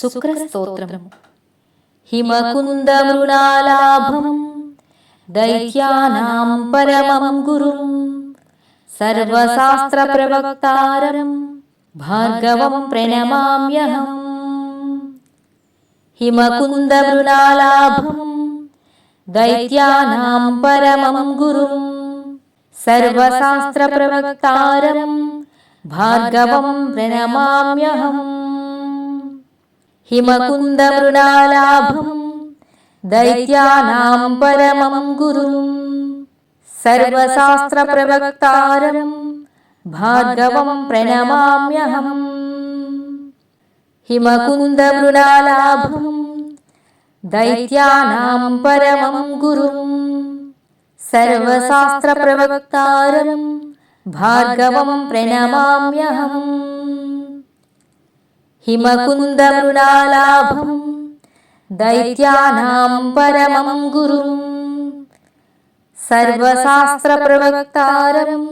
శుక్రస్తోత్రము. హిమకుందమృణాలాభం దైత్యానాం పరమం గురుం సర్వశాస్త్ర ప్రవక్తారం భార్గవం ప్రణమామ్యహం. హిమకుందమృణాలాభం దైత్యానాం పరమం గురుం సర్వశాస్త్ర ప్రవక్తారం భార్గవం ప్రణమామ్యహం. హిమకుందమృణాలాభం దైత్యానాం పరమం గురుం సర్వశాస్త్ర ప్రవక్తారం భార్గవం ప్రణమామ్యహం. హిమకుందమృణాలాభం దైత్యానాం పరమం గురుం సర్వశాస్త్ర ప్రవక్తారం భార్గవం ప్రణమామ్యహం. హిమకుందమృణాలాభం దైత్యానాం పరమం గురుం సర్వశాస్త్రప్రవక్తారం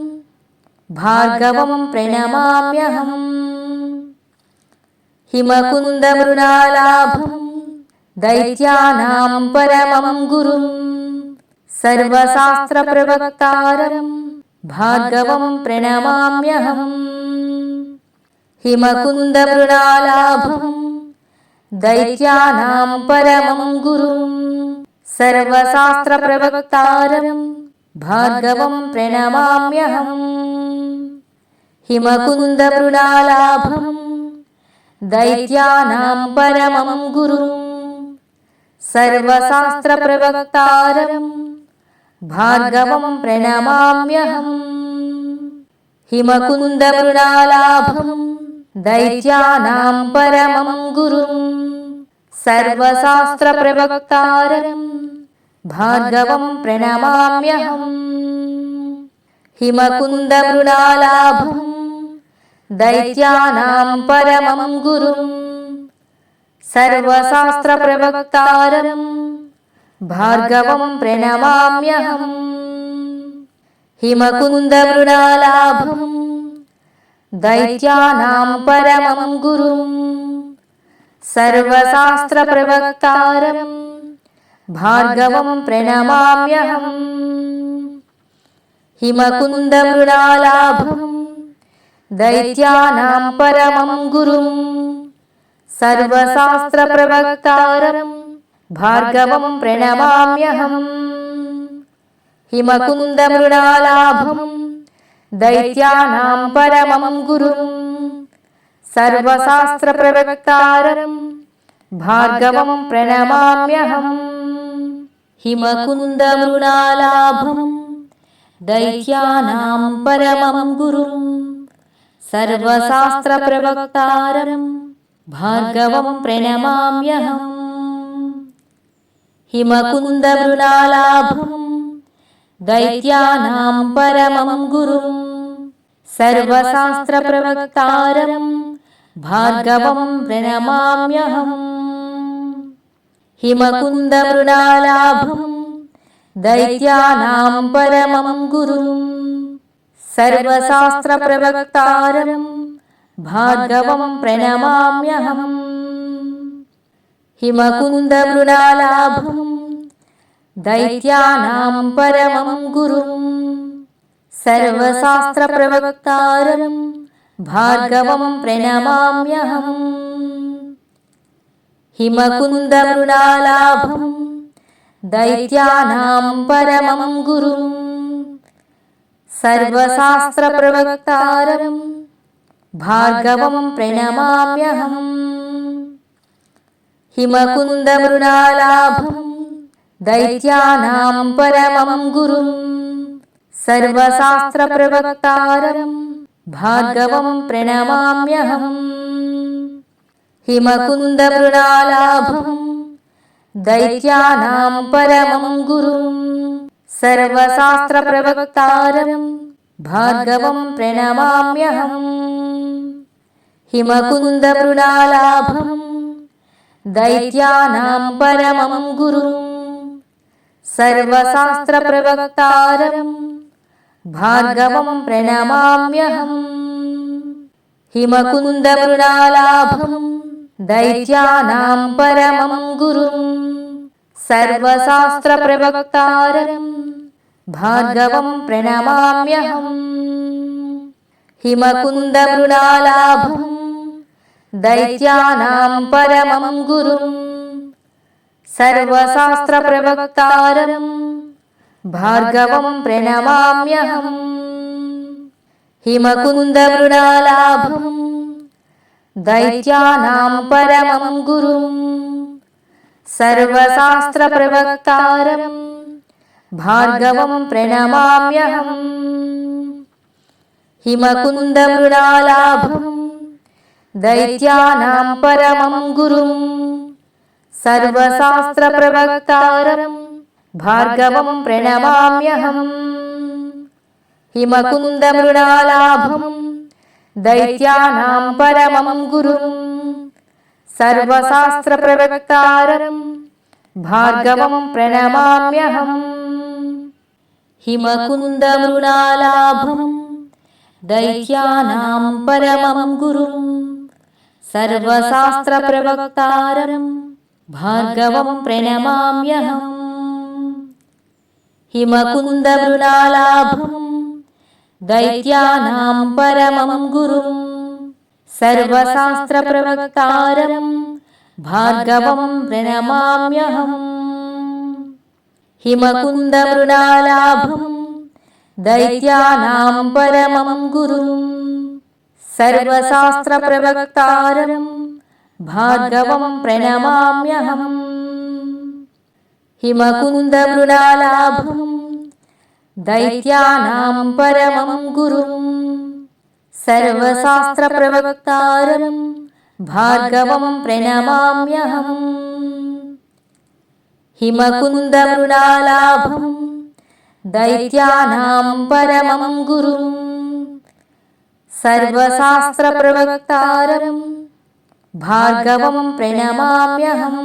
భార్గవం ప్రణమామ్యహం హిమకుందమృణాలాభం దైత్యానాం పరమం గురుం సర్వశాస్త్రప్రవక్తారం భార్గవం ప్రణమామ్యహం హిమకుందమృణాలాభం దైత్యానాం పరమం గురుం సర్వశాస్త్రప్రవక్తారం భార్గవం ప్రణమామ్యహం. హిమకుందమృణాలాభం దైత్యానాం పరమం గురుం సర్వశాస్త్రప్రవక్తారం భార్గవం ప్రణమామ్యహం. హిమకుందమృణాలాభం దైత్యానాం పరమం గురుం సర్వశాస్త్రప్రవక్తారం భార్గవం ప్రణమామ్యహం హిమకుందమృణాలాభం దైత్యానాం పరమం గురుం సర్వశాస్త్రప్రవక్తారం భార్గవం ప్రణమామ్యహం హిమకుందమృణాలాభం దైత్యానాం పరమం గురుం సర్వశాస్త్రప్రవక్తారం భార్గవం ప్రణమామ్యహం హిమకుందమృణాలాభం దైత్యానాం పరమం గురుం సర్వశాస్త్రప్రవక్తారం భార్గవం ప్రణమామ్యహం హిమకుందమృణాలాభం దైత్యానాం దైత్యానాం పరమం గురుం. సర్వశాస్త్ర ప్రవక్తారం ప్రణమామ్యహం భార్గవం ప్రణమామ్యహం. హిమకుందమృణాలాభం దైత్యానాం పరమం గురుం. సర్వశాస్త్ర ప్రవక్తారం ప్రణమామ్యహం భార్గవం ప్రణమామ్యహం. హిమకుందమృణాలాభం దైత్యానాం పరమం గురుం. సర్వశాస్త్రప్రవక్తారం భార్గవం ప్రణమామ్యహం హిమకుందమృణాలాభం దైత్యానాం పరమం గురుం సర్వశాస్త్రప్రవక్తారం భార్గవం ప్రణమామ్యహం హిమకుందమృణాలాభం దైత్యానాం పరమం గురుం സർവശാസ്ത്രപ്രവക്താരം ഭാർഗവം പ്രണമാമ്യഹം ഹിമകുന്ദമൃണാലാഭം ദൈത്യാനാം പരമം ഗുരും സർവശാസ്ത്രപ്രവക്താരം ഭാർഗവം പ്രണമാമ്യഹം ഹിമകുന്ദമൃണാലാഭം ദൈത്യാനാം പരമം ഗുരും सर्वशास्त्रप्रवक्तारं भार्गवं प्रणमाम्यहम् हिमकुन्दमृणालाभं दैत्यानां परमं गुरुं सर्वशास्त्रप्रवक्तारं भार्गवं प्रणमाम्यहम् हिमकुन्दमृणालाभं दैत्यानां परमं गुरुं सर्वशास्त्रप्रवक्तारं భార్గవం ప్రణమామ్యహం హిమకుందమృణాలాభం దైత్యానాం పరమం గురుం సర్వశాస్త్ర ప్రవక్తారం భార్గవం ప్రణమామ్యహం హిమకుందమృణాలాభం దైత్యానాం పరమం గురుం సర్వశాస్త్ర ప్రవక్తారం భార్గవం ప్రణమామ్యహం హిమకుందమృణాలాభం దైత్యానాం పరమం గురుం సర్వశాస్త్రప్రవక్తారం భార్గవం ప్రణమామ్యహం హిమకుందమృణాలాభం దైత్యానాం పరమం గురుం సర్వశాస్త్రప్రవక్తారం భార్గవం ప్రణమామ్యహం. హిమకుందమృణాలాభం. దైత్యానాం పరమం గురుం. సర్వశాస్త్ర ప్రవక్తారం భార్గవం ప్రణమామ్యహం. హిమకుందమృణాలాభం. దైత్యానాం పరమం గురుం. సర్వశాస్త్ర ప్రవక్తారం భార్గవం ప్రణమామ్యహం. హిమకుందమృణాలాభం దైత్యానాం పరమం గురుం సర్వశాస్త్రప్రవక్తారం భార్గవం ప్రణమామ్యహం హిమకుందమృణాలాభం దైత్యానాం పరమం గురుం సర్వశాస్త్రప్రవక్తారం భార్గవం ప్రణమామ్యహం హిమకుంద మృణాలాభం దైత్యానాం పరమం గురుం సర్వశాస్త్ర ప్రవక్తారం భార్గవం ప్రణమామ్యహం హిమకుంద మృణాలాభం దైత్యానాం పరమం గురుం సర్వశాస్త్ర ప్రవక్తారం భార్గవం ప్రణమామ్యహం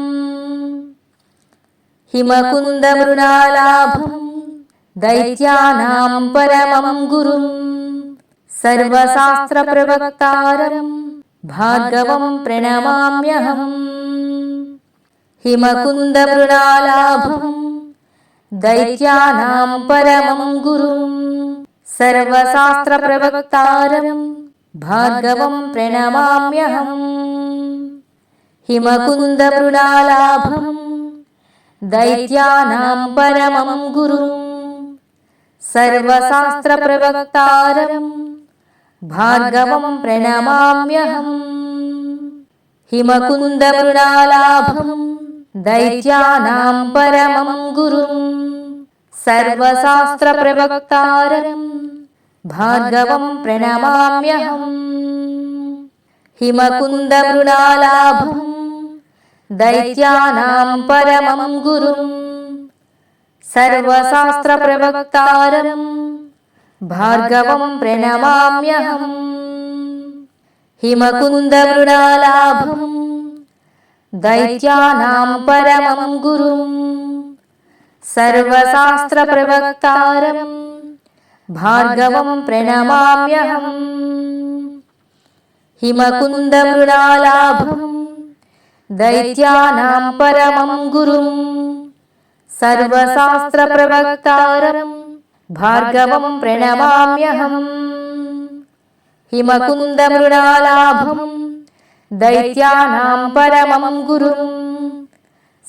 హిమకుందమృణాలాభం దైత్యానాం పరమం గురుం సర్వశాస్త్ర ప్రవక్తారం భార్గవం ప్రణమామ్యహం. హిమకుందమృణాలాభం దైత్యానాం పరమం గురుం సర్వశాస్త్ర ప్రవక్తారం భార్గవం ప్రణమామ్యహం. హిమకుందమృణాలాభం दैत्यानां परमं गुरुं। सर्वशास्त्रप्रवक्तारं भार्गवं प्रणमाम्यहम् हिमकुन्दमृणालाभं दैत्यानां परमं गुरुं। सर्वशास्त्रप्रवक्तारं भार्गवं प्रणमाम्यहम् हिमकुन्दमृणालाभं दैत्यानां परमं गुरुं सर्वशास्त्रप्रवक्तारं भार्गवं प्रणमाम्यहम् हिमकुन्दमृणालाभं दैत्यानां परमं गुरुं सर्वशास्त्रप्रवक्तारं भार्गवं प्रणमाम्यहम् हिमकुन्दमृणालाभं दैत्यानां परमं गुरुं सर्वशास्त्रप्रवक्तारं भार्गवं प्रणमाम्यहम् हिमकुन्दमृणालाभं दैत्यानां परमं गुरुम्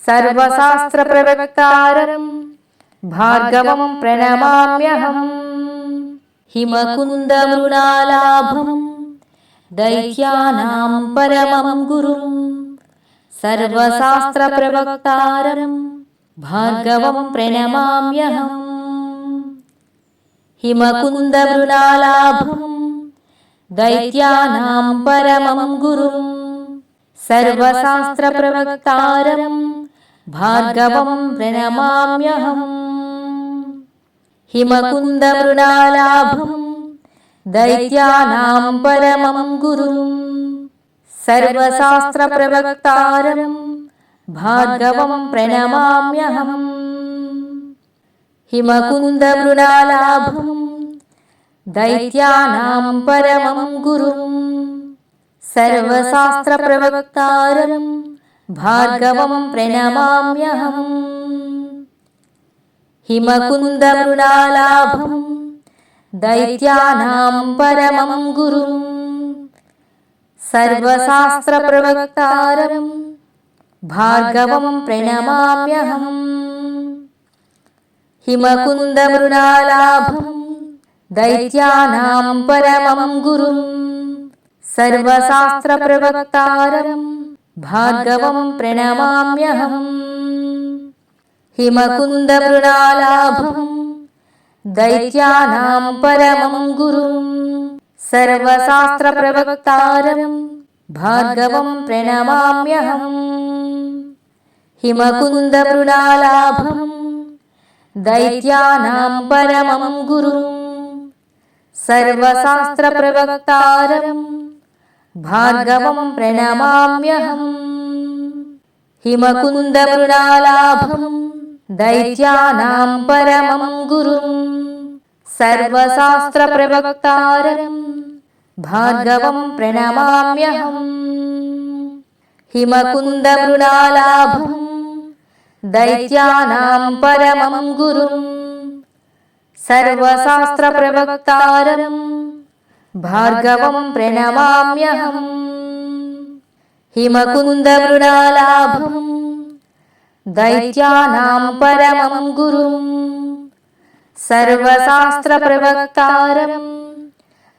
सर्वशास्त्रप्रवक्तारं भार्गवं प्रणमाम्यहम् हिमकुन्दमृणालाभं दैत्यानां परमं गुरुम् സർവശാസ്ത്രപ്രവക്താരം ഭാർഗവം പ്രണമാമ്യഹം ഹിമകുന്ദമൃണാലാഭം ദൈത്യാനാം പരമം ഗുരും സർവശാസ്ത്രപ്രവക്താരം ഭാർഗവം പ്രണമാമ്യഹം ഹിമകുന്ദമൃണാലാഭം ദൈത്യാനാം പരമം ഗുരും സർവശാസ്ത്രപ്രവക്താരം ഭാർഗവം പ്രണമാമ്യഹം ഹിമകുന്ദമൃണാലാഭം ദൈത്യാനാം പരമം ഗുരും സർവശാസ്ത്രപ്രവക്താരം ഭാർഗവം പ്രണമാമ്യഹം ഹിമകുന്ദമൃണാലാഭം ദൈത്യാനാം പരമം ഗുരും സർവശാസ്ത്രപ്രവക്താരം ഭാർഗവം പ്രണമാമ്യഹം ഹിമകുന്ദമൃണാലാഭം ദൈത്യാനാം പരമം ഗുരും സർവശാസ്ത്രപ്രവക്താരം ഭാർഗവം പ്രണമാമ്യഹം ഹിമകുന്ദമൃണാലാഭം ദൈത്യാനാം പരമം ഗുരും सर्वशास्त्रप्रवक्तारं भार्गवं प्रणमाम्यहम् हिमकुन्दमृणालाभं दैत्यानां परमं गुरुम् सर्वशास्त्रप्रवक्तारं भार्गवं प्रणमाम्यहम् हिमकुन्दमृणालाभं दैत्यानां परमं गुरुम् സർവശാസ്ത്രപ്രവക്താരം ഭാർഗവം പ്രണമാമ്യഹം ഹിമകുന്ദമൃണാലാഭം ദൈത്യാനാം പരമം ഗുരും സർവശാസ്ത്രപ്രവക്താരം ഭാർഗവം പ്രണമാമ്യഹം ഹിമകുന്ദമൃണാലാഭം ദൈത്യാനാം പരമം ഗുരും സർവശാസ്ത്രപ്രവക്താരം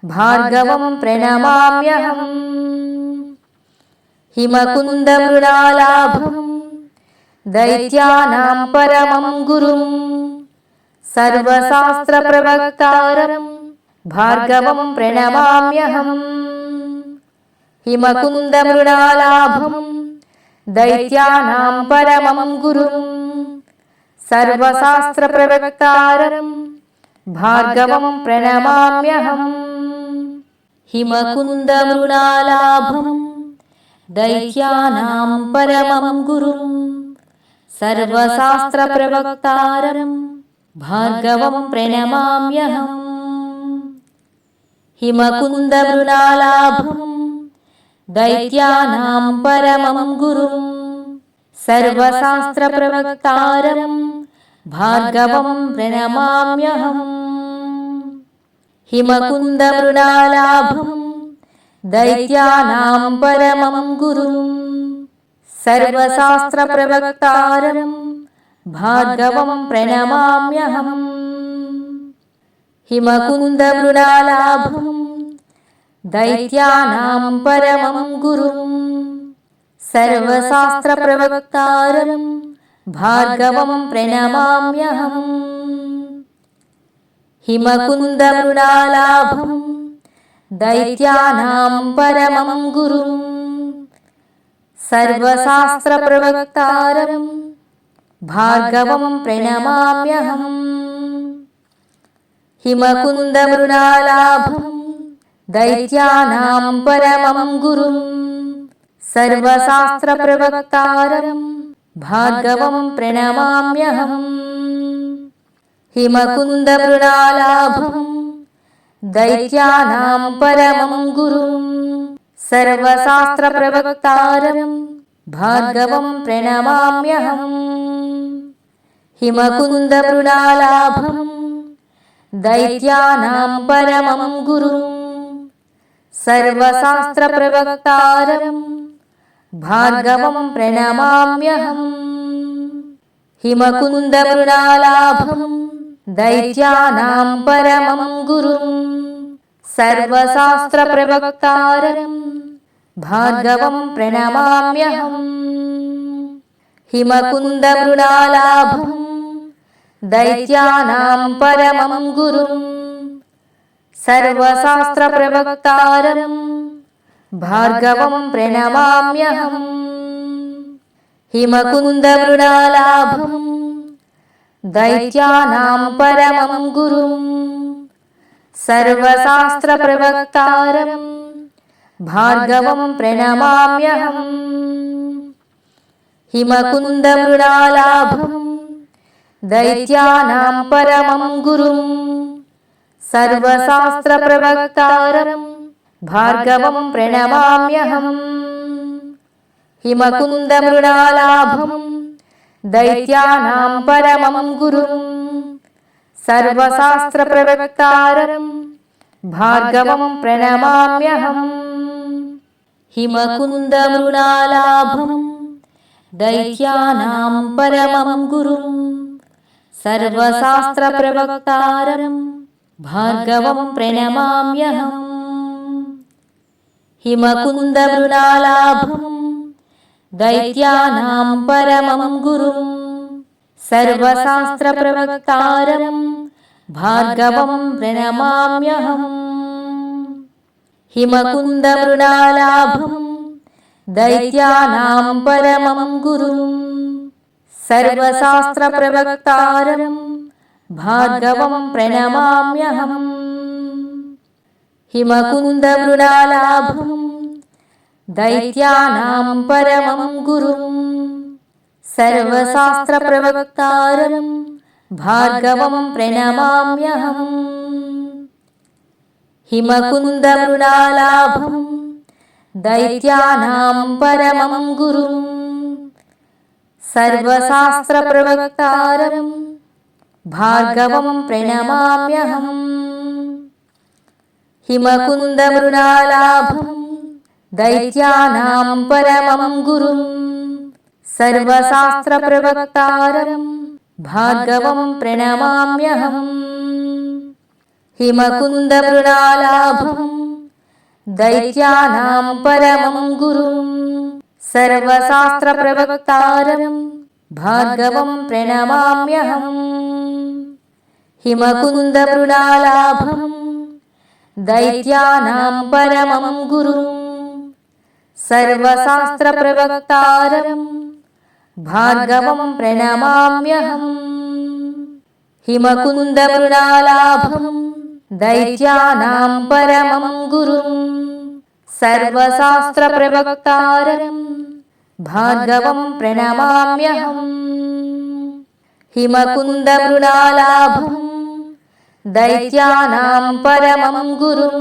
ഭാർഗവം പ്രണമാമ്യഹം ഹിമകുന്ദമൃണാലാഭം ദൈത്യാനാം പരമം ഗുരും സർവശാസ്ത്രപ്രവക്താരം ഭാർഗവം പ്രണമാമ്യഹം ഹിമകുന്ദമൃണാലാഭം ദൈത്യാനാം പരമം ഗുരും സർവശാസ്ത്രപ്രവക്താരം ഭാർഗവം പ്രണമാമ്യഹം ഹിമകുന്ദമൃണാലാഭം ദൈത്യാനാം പരമം ഗുരും സർവശാസ്ത്രപ്രവക്താരം ഭാർഗവം പ്രണമാമ്യഹം ഹിമകുന്ദമൃണാലാഭം ദൈത്യാനാം പരമം ഗുരും സർവശാസ്ത്രപ്രവക്താരം భార్గవం ప్రణమామ్యహం. హిమకుందమృణాలాభం దైత్యానాం పరమం గురుం. సర్వశాస్త్రప్రవక్తారం భార్గవం ప్రణమామ్యహం. హిమకుందమృణాలాభం దైత్యానాం పరమం గురుం. సర్వశాస్త్రప్రవక్తారం భార్గవం ప్రణమామ్యహం హిమకుందమృణాలాభం దైత్యానాం పరమం గురుం సర్వశాస్త్రప్రవక్తారం భార్గవం ప్రణమామ్యహం హిమకుందమృణాలాభం దైత్యానాం పరమం గురుం సర్వశాస్త్రప్రవక్తారం భార్గవం ప్రణమామ్యహం హిమకుందమృణాలాభం దైత్యానాం పరమం గురుం సర్వశాస్త్రప్రవక్తారం భార్గవం ప్రణమామ్యహం హిమకుందమృణాలాభం దైత్యానాం పరమం గురుం సర్వశాస్త్రప్రవక్తారం భార్గవం ప్రణమామ్యహం హిమకుందమృణాలాభం దైత్యానాం పరమం గురుం సర్వశాస్త్రప్రవక్తారం భార్గవం ప్రణమామ్యహం హిమకుందమృణాలాభం దైత్యానాం పరమం గురుం సర్వశాస్త్రప్రవక్తారం భార్గవం ప్రణమామ్యహం హిమకుందమృణాలాభం దైత్యానాం పరమం గురుం సర్వశాస్త్రప్రవక్తారం భార్గవం ప్రణమామ్యహం హిమకుందమృణాలాభం దైత్యానాం పరమం గురుం సర్వశాస్త్రప్రవక్తారం భార్గవం ప్రణమామ్యహం. హిమకుందమృణాలాభం. దైత్యానాం పరమం గురుం. సర్వశాస్త్రప్రవక్తారం. భార్గవం ప్రణమామ్యహం. హిమకుందమృణాలాభం. దైత్యానాం పరమం గురుం. సర్వశాస్త్రప్రవక్తారం. భార్గవం ప్రణమామ్యహం. హిమకుందమృణాలాభం దైత్యానాం పరమం గురుం సర్వశాస్త్ర ప్రవక్తారం భార్గవం ప్రణమామ్యహం హిమకుందమృణాలాభం దైత్యానాం పరమం గురుం సర్వశాస్త్ర ప్రవక్తారం భార్గవం ప్రణమామ్యహం హిమకుందమృణాలాభం దైత్యానాం పరమం గురుం సర్వశాస్త్రప్రవక్తారం భార్గవం ప్రణమామ్యహం హిమకుందమృణాలాభం దైత్యానాం పరమం గురుం సర్వశాస్త్రప్రవక్తారం భార్గవం ప్రణమామ్యహం హిమకుందమృణాలాభం దైత్యానాం పరమం గురుం సర్వశాస్త్ర ప్రవక్తారం భాగవం ప్రణమామ్యహం హిమకుందమృణాలాభం దైత్యానాం పరమం గురుం సర్వశాస్త్ర ప్రవక్తారం భార్గవం ప్రణమామ్యహం హిమకుందమృణాలాభం దైత్యానాం పరమం గురుం సర్వశాస్త్రప్రవక్తారం భార్గవం ప్రణమామ్యహం హిమకుందమృణాలాభం దైత్యానాం పరమం గురుం సర్వశాస్త్రప్రవక్తారం భార్గవం ప్రణమామ్యహం హిమకుందమృణాలాభం दैत्यानां परमं गुरुं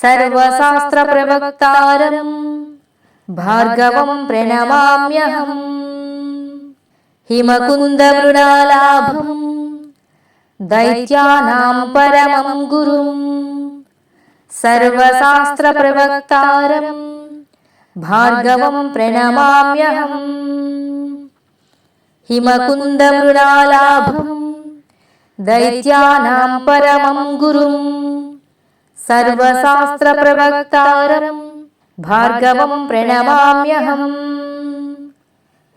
सर्वशास्त्रप्रवक्तारं भार्गवं प्रणमाम्यहम् हिमकुन्दमृणालाभं दैत्यानां परमं गुरुं सर्वशास्त्रप्रवक्तारं भार्गवं प्रणमाम्यहम् हिमकुन्दमृणालाभम् दैत्यानां परमं गुरुम् सर्वशास्त्रप्रवक्तारम् भार्गवं प्रणमाम्यहम्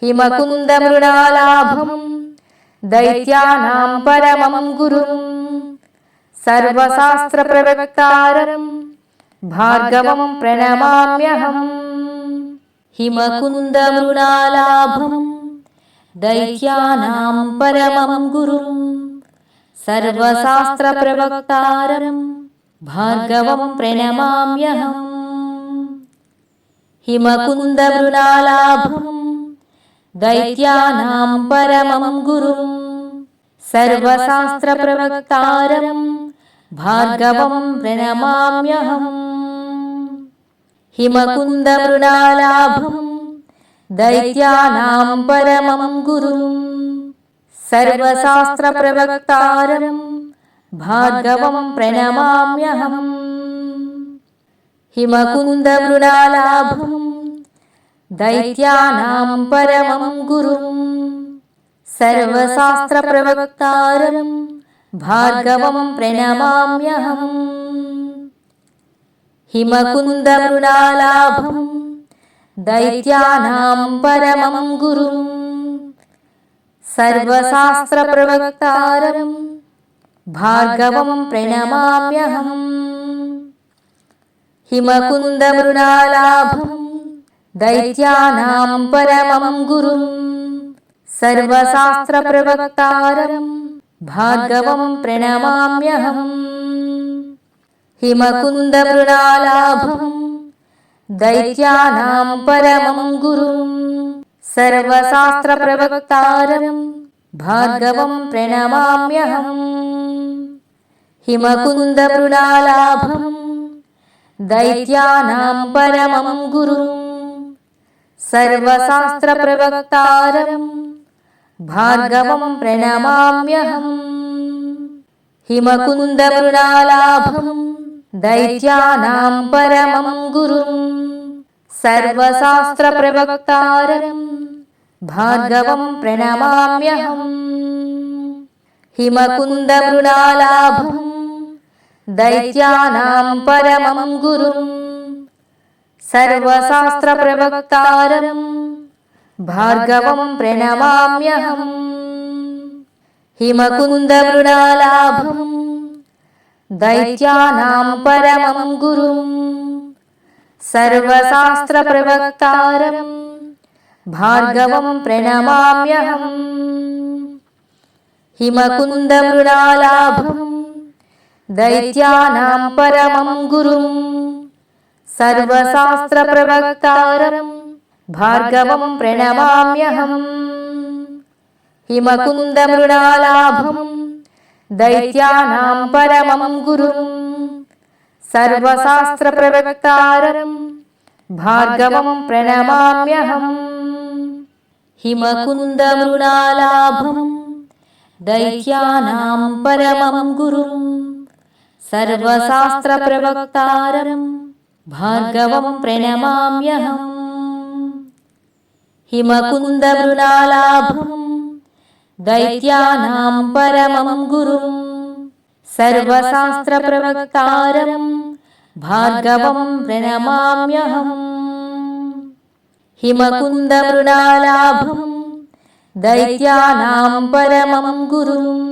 हिमकुन्दमृणालाभम् दैत्यानां परमं गुरुम् सर्वशास्त्रप्रवक्तारम् भार्गवं प्रणमाम्यहम् हिमकुन्दमृणालाभम् दैत्यानां परमं गुरुम् सर्वशास्त्रप्रवक्तारम् भार्गवं प्रणमाम्यहम् हिमकुन्दमृणालाभम् दैत्यानां परमं गुरुम् सर्वशास्त्रप्रवक्तारम् भार्गवं प्रणमाम्यहम् हिमकुन्दमृणालाभम् दैत्यानां परमं गुरुम् സർവശാസ്ത്രപ്രവക്താരം ഭാർഗവം പ്രണമാമ്യഹം ഹിമകുന്ദമൃണാലാഭം ദൈത്യാനാം പരമം ഗുരും സർവശാസ്ത്രപ്രവക്താരം ഭാർഗവം പ്രണമാമ്യഹം ഹിമകുന്ദമൃണാലാഭം ദൈത്യാനാം പരമം ഗുരും സർവശാസ്ത്രപ്രവക്താരം ഭാർഗവം പ്രണമാമ്യഹം ഹിമകുന്ദമൃണാലാഭം ദൈത്യാനാം പരമം ഗുരും സർവശാസ്ത്രപ്രവക്താരം ഭാർഗവം പ്രണമാമ്യഹം ഹിമകുന്ദമൃണാലാഭം ദൈത്യാനാം പരമം ഗുരും सर्वशास्त्रप्रवक्तारम् भार्गवं प्रणमाम्यहम् हिमकुन्दमृणालाभम् दैत्यानां परमं गुरुम् सर्वशास्त्रप्रवक्तारम् भार्गवं प्रणमाम्यहम् हिमकुन्दमृणालाभम् दैत्यानां परमं गुरुम् സർവശാസ്ത്രപ്രവക്താരം ഭാർഗവം പ്രണമാമ്യഹം ഹിമകുന്ദമൃണാലാഭം ദൈത്യാനാം പരമം ഗുരും സർവശാസ്ത്രപ്രവക്താരം ഭാർഗവം പ്രണമാമ്യഹം ഹിമകുന്ദമൃണാലാഭം ദൈത്യാനാം പരമം ഗുരും सर्वशास्त्रप्रवक्तारम् भार्गवं प्रणमाम्यहम् हिमकुन्दमृणालाभम् दैत्यानां परमं गुरुम् सर्वशास्त्रप्रवक्तारम् भार्गवं प्रणमाम्यहम् हिमकुन्दमृणालाभम् दैत्यानां परमं गुरुम् സർവശാസ്ത്രപ്രവക്താരം ഭാർഗവം പ്രണമാമ്യഹം ഹിമകുന്ദമൃണാലാഭം ദൈത്യാനാം പരമം ഗുരും സർവശാസ്ത്രപ്രവക്താരം ഭാർഗവം പ്രണമാമ്യഹം ഹിമകുന്ദമൃണാലാഭം ദൈത്യാനാം പരമം ഗുരും സർവശാസ്ത്രപ്രവക്താരം భార్గవం ప్రణమామ్యహం. హిమకుందమృణాలాభం దైత్యానాం పరమం గురుం.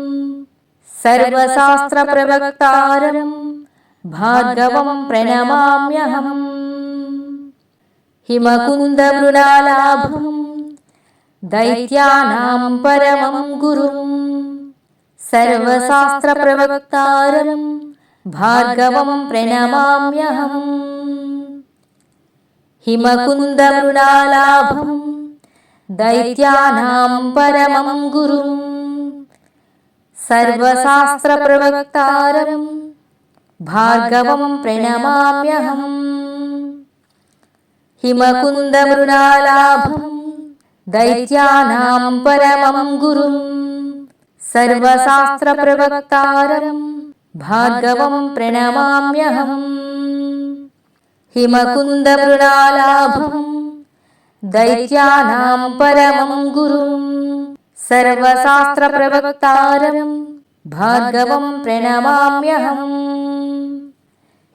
సర్వశాస్త్ర ప్రవక్తారం భార్గవం ప్రణమామ్యహం. హిమకుందమృణాలాభం దైత్యానాం పరమం గురుం. సర్వశాస్త్ర ప్రవక్తారం భార్గవం ప్రణమామ్యహం హిమకుందరుణాలాభం దైత్యానాం పరమం గురుం సర్వశాస్త్రప్రవక్తారం భార్గవం ప్రణమామ్యహం హిమకుందమృణాలాభం దైత్యానాం పరమం గురుం సర్వశాస్త్రప్రవక్తారం భార్గవం ప్రణమామ్యహం హిమకుందమృణాలాభం దైత్యానాం పరమం గురుం సర్వశాస్త్ర ప్రవక్తారం భార్గవం ప్రణమామ్యహం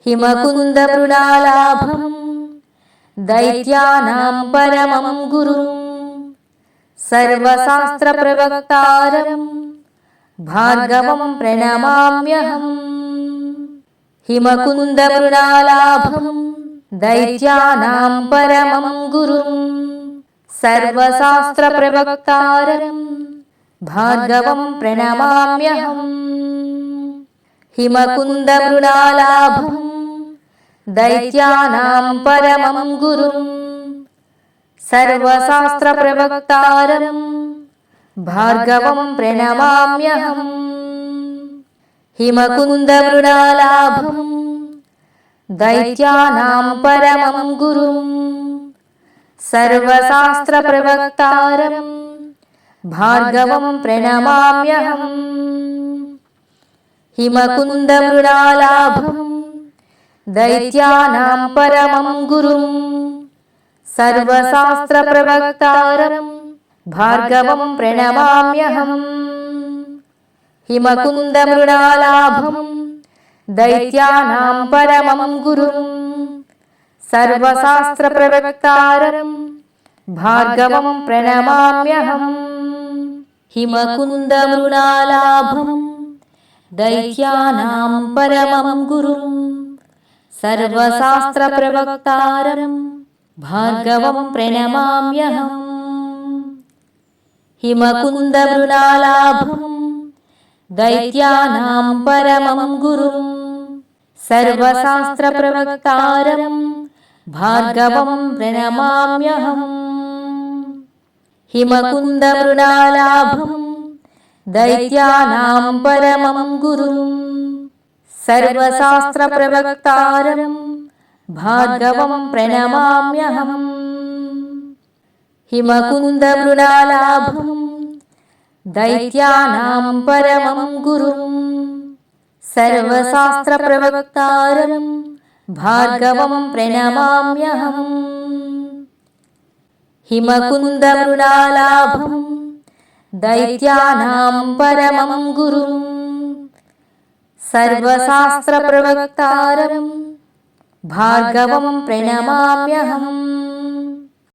హిమకుందమృణాలాభం దైత్యానాం పరమం గురుం సర్వశాస్త్ర ప్రవక్తారం భార్గవం ప్రణమామ్యహం హిమకుందమృణాలాభం దైత్యానాం పరమం గురుం సర్వశాస్త్ర ప్రవక్తారం భార్గవం ప్రణమామ్యహం హిమకుందమృణాలాభం దైత్యానాం పరమం గురుం సర్వశాస్త్ర ప్రవక్తారం భార్గవం ప్రణమామ్యహం. హిమకుందమృణాలాభం. దైత్యానాం పరమం గురుం. సర్వశాస్త్రప్రవక్తారం. భార్గవం ప్రణమామ్యహం. హిమకుందమృణాలాభం. దైత్యానాం పరమం గురుం. సర్వశాస్త్రప్రవక్తారం. భార్గవం ప్రణమామ్యహం హిమకుందమృణాలాభం. దైత్యానాం పరమం గురుం. సర్వశాస్త్రప్రవక్తారం. భార్గవం ప్రణమామ్యహం హిమకుందమృణాలాభం. దైత్యానాం పరమం గురుం. సర్వశాస్త్రప్రవక్తారం. భార్గవం ప్రణమామ్యహం हिमकुन्दमृणालाभं दैत्यानां परमं गुरुं सर्वशास्त्रप्रवक्तारं भार्गवं प्रणमाम्यहम् हिमकुन्दमृणालाभं दैत्यानां परमं गुरुं सर्वशास्त्रप्रवक्तारं भार्गवं प्रणमाम्यहम् హిమకుంద మృణాలాభం దైత్యానాం పరమం గురుం సర్వశాస్త్ర ప్రవక్తారం భార్గవం ప్రణమామ్యహం హిమకుంద మృణాలాభం దైత్యానాం పరమం గురుం సర్వశాస్త్ర ప్రవక్తారం భార్గవం ప్రణమామ్యహం